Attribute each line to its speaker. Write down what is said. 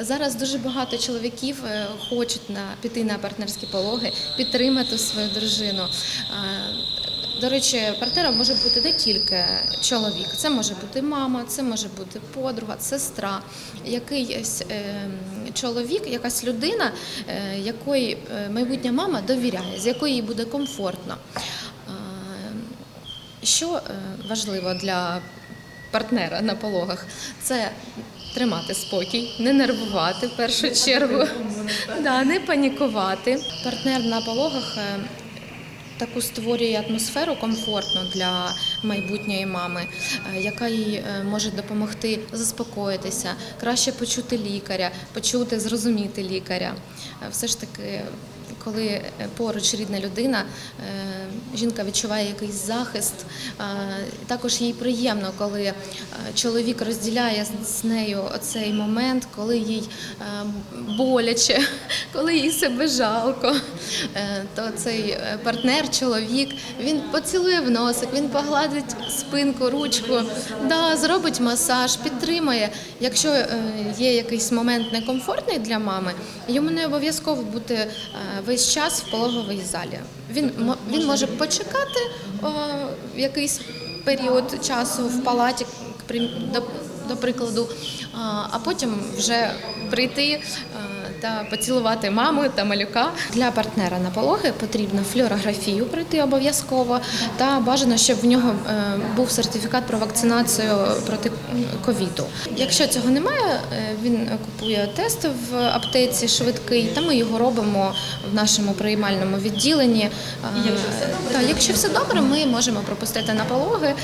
Speaker 1: Зараз дуже багато чоловіків е, хочуть на піти на партнерські пологи, підтримати свою дружину. Е, До речі, партнером може бути не тільки чоловік, це може бути мама, це може бути подруга, сестра, якийсь е, чоловік, якась людина, якої майбутня мама довіряє, з якою їй буде комфортно. Що важливо для партнера на пологах? Це тримати спокій, не нервувати в першу чергу, да, не панікувати. Партнер на пологах е, таку створює атмосферу комфортну для майбутньої мами, е, яка їй е, може допомогти заспокоїтися, краще почути лікаря, почути, зрозуміти лікаря. Все ж таки, коли е, поруч рідна людина, е, жінка відчуває якийсь захист. Також їй приємно, коли е, чоловік розділяє з- нею цей момент, коли їй боляче, коли їй себе жалко. То цей партнер, чоловік, він поцілує в носик, він погладить спинку, ручку, да, зробить масаж, підтримає. Якщо є якийсь момент некомфортний для мами, йому не обов'язково бути е, весь час в пологовій залі. Він, він може почекати о, якийсь період часу в палаті, до, до прикладу, а, потім вже прийти е, та поцілувати маму та малюка. Для партнера на пологи потрібно флюорографію пройти обов'язково та бажано, щоб в нього е, був сертифікат про вакцинацію проти ковіду. Якщо цього немає, е, він купує тест в аптеці швидкий, та ми його робимо в нашому приймальному відділенні. Е, Та, якщо все добре, ми можемо пропустити на пологи.